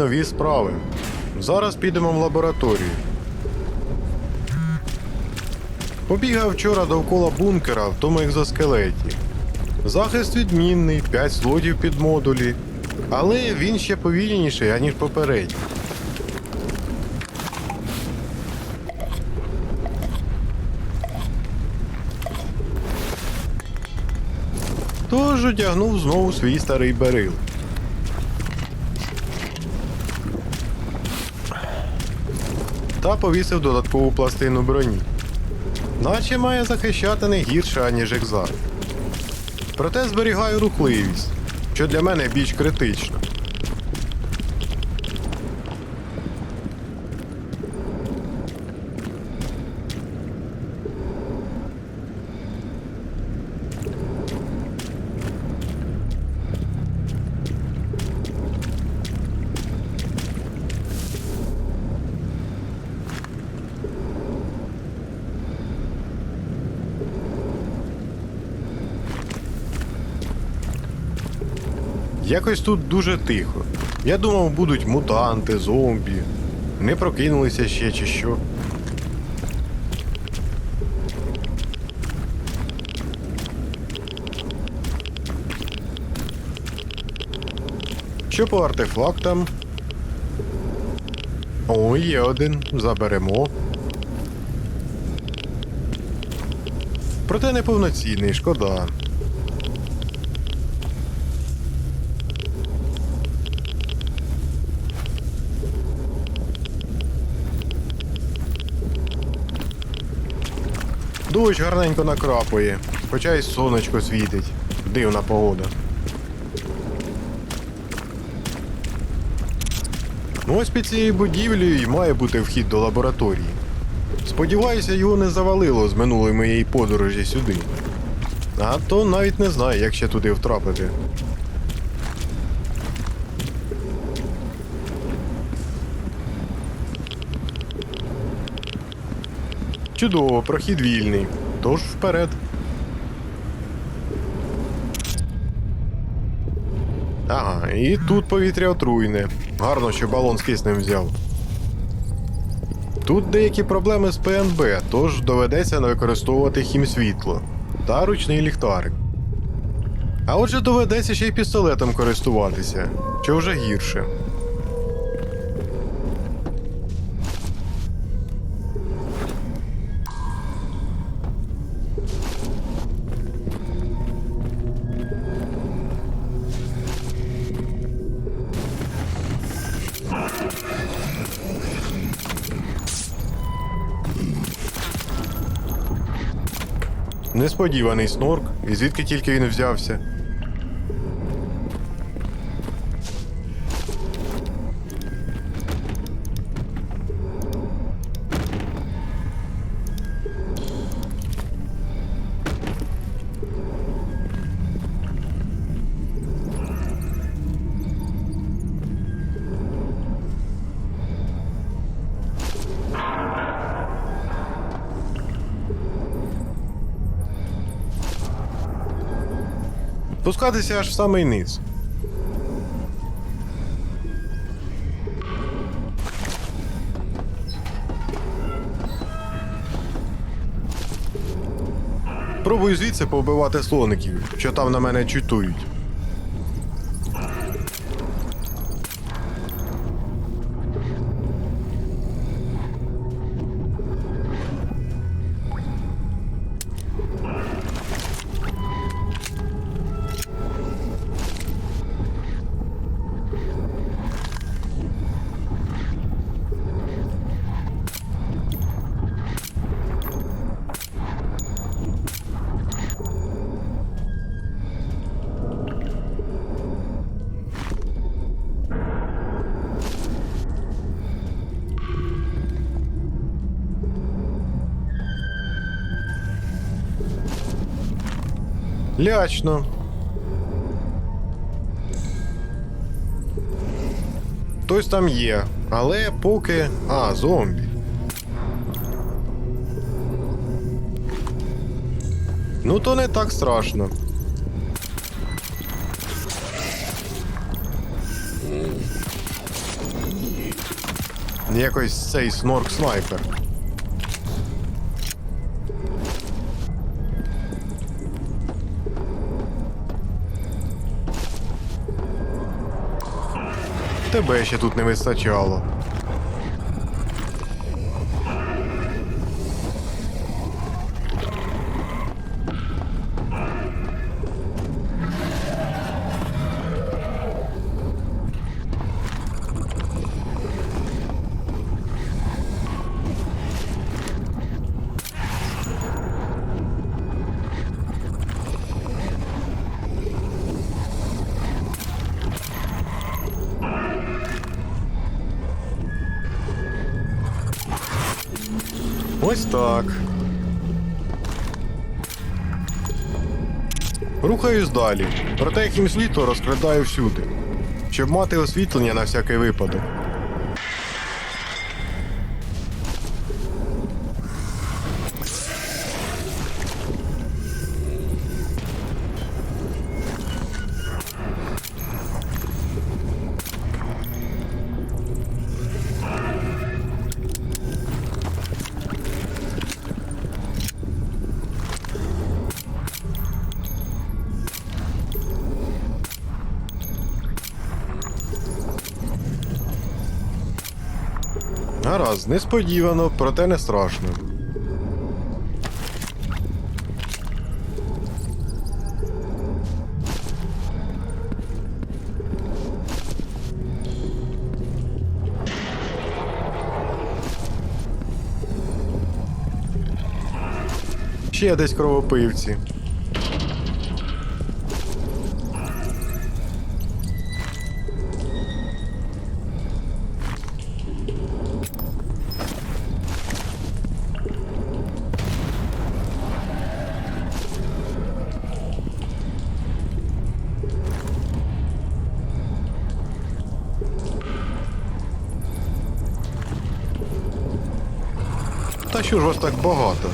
Нові справи. Зараз підемо в лабораторію. Побігав вчора довкола бункера в тому екзоскелеті. Захист відмінний, 5 слотів під модулі. Але він ще повільніший, аніж попередній. Тож одягнув знову свій старий берил. Та повісив додаткову пластину броні. Наче має захищати не гірше, аніж екзар. Проте зберігаю рухливість, що для мене більш критично. Якось тут дуже тихо. Я думав, будуть мутанти, зомбі. Не прокинулися ще чи що. Що по артефактам? О, є один. Заберемо. Проте неповноцінний, шкода. Дощ гарненько накрапує, хоча й сонечко світить. Дивна погода. Ну ось під цією будівлею і має бути вхід до лабораторії. Сподіваюся, його не завалило з минулої моєї подорожі сюди. А то навіть не знаю, як ще туди втрапити. Чудово, прохід вільний. Тож вперед. Ага, і тут повітря отруйне. Гарно, що балон з киснем взяв. Тут деякі проблеми з ПНБ, тож доведеться не використовувати хімсвітло та ручний ліхтарик. А отже, доведеться ще й пістолетом користуватися, що вже гірше. Несподіваний снорк, і звідки тільки він взявся. Спускатися аж в самий низ. Пробую звідси повбивати слоників, що там на мене чутують. Лячно. Хтось там є, але поки. А, зомбі. Ну то не так страшно. Якось цей снорк снайпер. Тебе ще тут не вистачало. Ось так. Рухаюсь далі, проте як їм світло розкрадаю всюди, щоб мати освітлення на всякий випадок. Гаразд, несподівано, проте не страшно. Ще десь кровопивці. Та що ж вас так багато?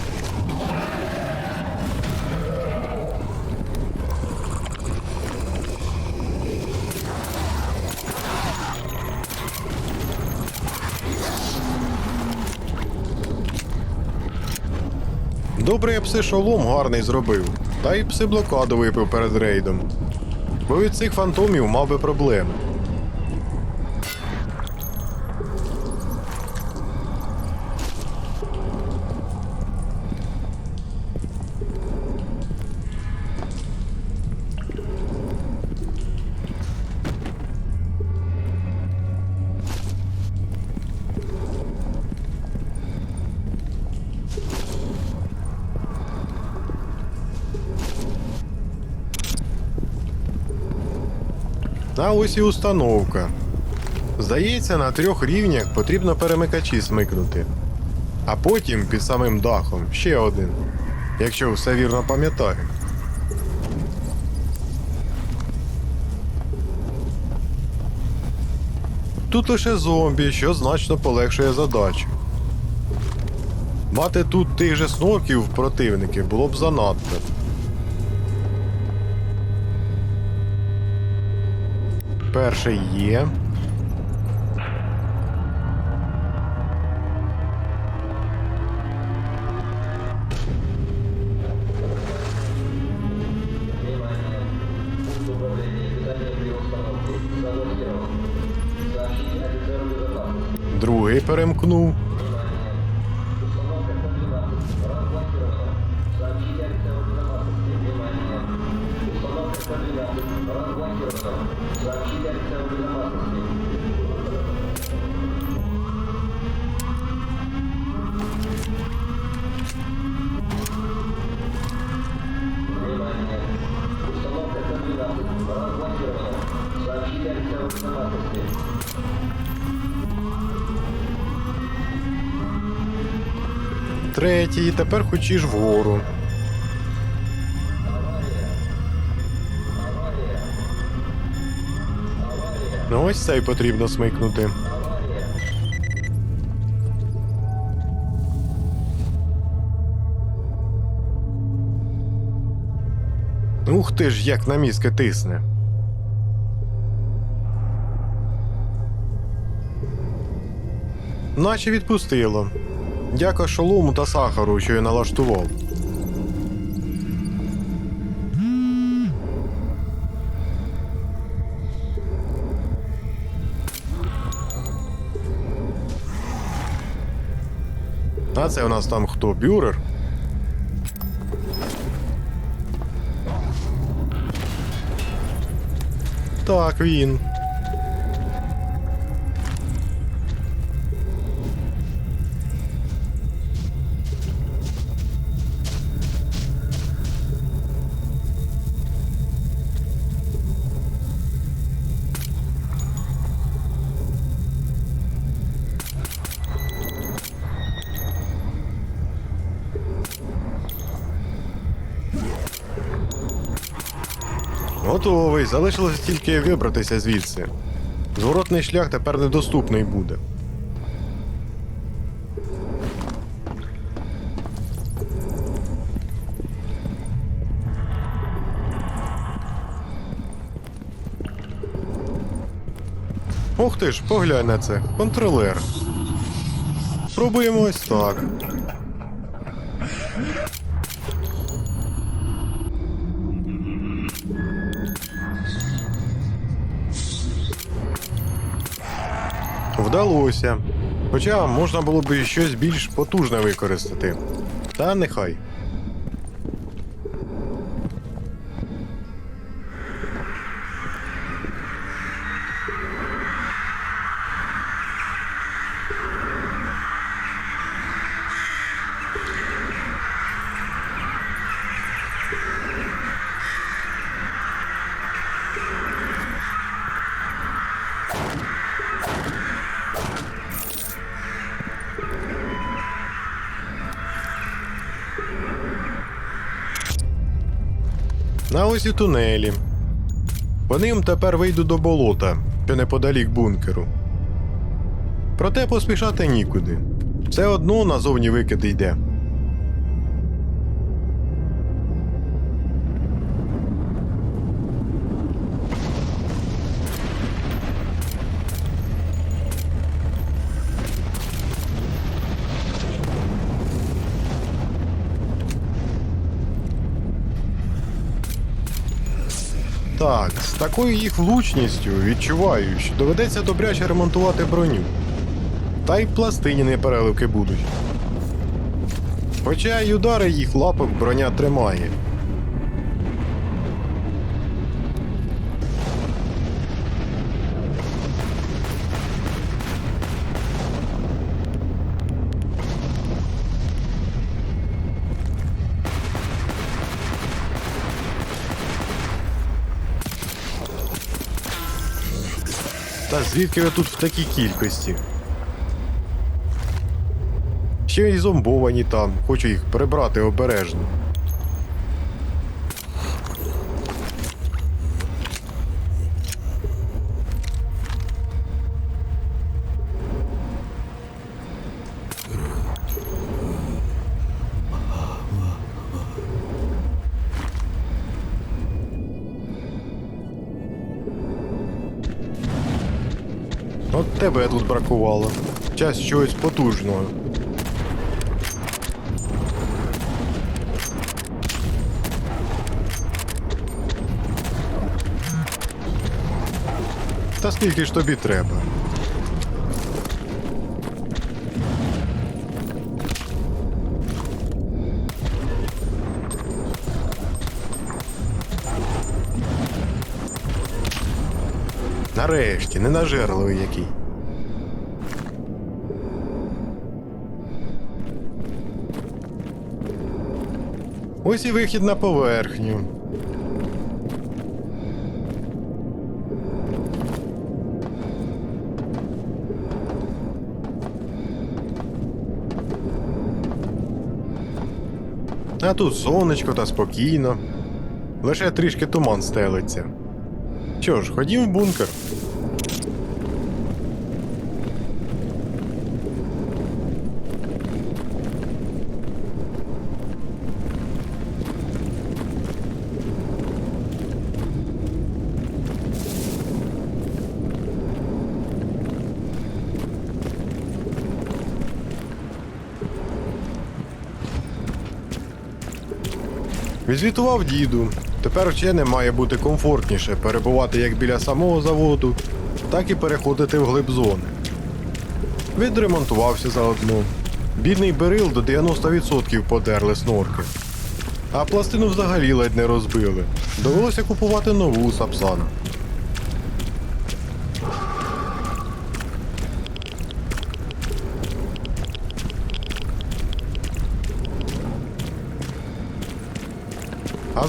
Добре, я пси-шолом гарний зробив, та й пси-блокаду випив перед рейдом. Бо від цих фантомів мав би проблеми. А ось і установка. Здається, на трьох рівнях потрібно перемикачі смикнути. А потім під самим дахом ще один. Якщо все вірно пам'ятаю. Тут лише зомбі, що значно полегшує задачу. Мати тут тих же снорків противники було б занадто. Перший є. третій, тепер хоч і ж вгору. Ну Ось цей потрібно смикнути. Ух ти ж, як на мізки тисне. Наче відпустило. Дяка шолому та сахару, що я налаштував. А це у нас там хто? Бюрер? Так, він. Готовий. Залишилося тільки вибратися звідси. Зворотний шлях тепер недоступний буде. Ух ти ж, поглянь на це. Контролер. Пробуємо ось так. Вдалося. Хоча можна було б щось більш потужне використати. Та нехай. На ось і тунелі. По ним тепер вийду до болота, що неподалік бункеру. Проте поспішати нікуди. Все одно назовні викиди йде. Так, з такою їх влучністю відчуваю, що доведеться добряче ремонтувати броню. Та й пластині переливки будуть. Хоча й удари їх лапок броня тримає. Та звідки ви тут в такій кількості? Ще й зомбовані там, хочу їх прибрати обережно. От тебе тут бракувало. Час чогось потужного. Та скільки ж тобі треба? Нарешті, ненажерливий який. Ось і вихід на поверхню. А тут сонечко та спокійно. Лише трішки туман стелиться. Що ж, ходим в бункер. Відзвітував діду, Тепер вченим має бути комфортніше перебувати як біля самого заводу, так і переходити в глиб зони. Відремонтувався заодно. Бідний берил до 90% подерли снорки. А пластину взагалі ледь не розбили. Довелося купувати нову Сапсана.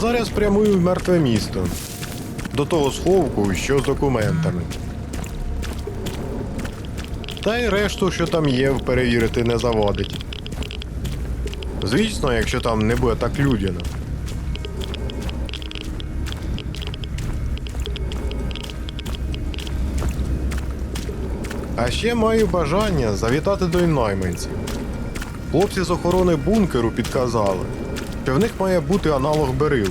Зараз прямую в мертве місто. До того сховку, що з документами. Та й решту, що там є, перевірити не завадить. Звісно, якщо там не буде так людяно. А ще маю бажання завітати до найманців. Хлопці з охорони бункеру підказали, що в них має бути аналог берил,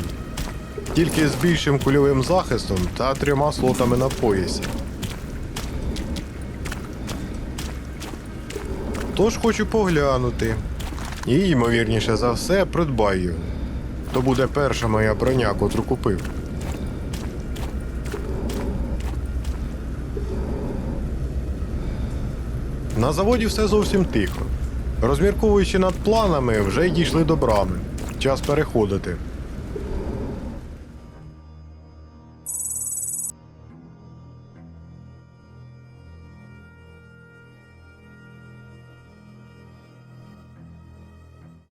тільки з більшим кульовим захистом та трьома слотами на поясі. Тож хочу поглянути. І, ймовірніше за все, придбаю. То буде перша моя броня, котру купив. На заводі все зовсім тихо. Розмірковуючи над планами, вже й дійшли до брами. Час переходити.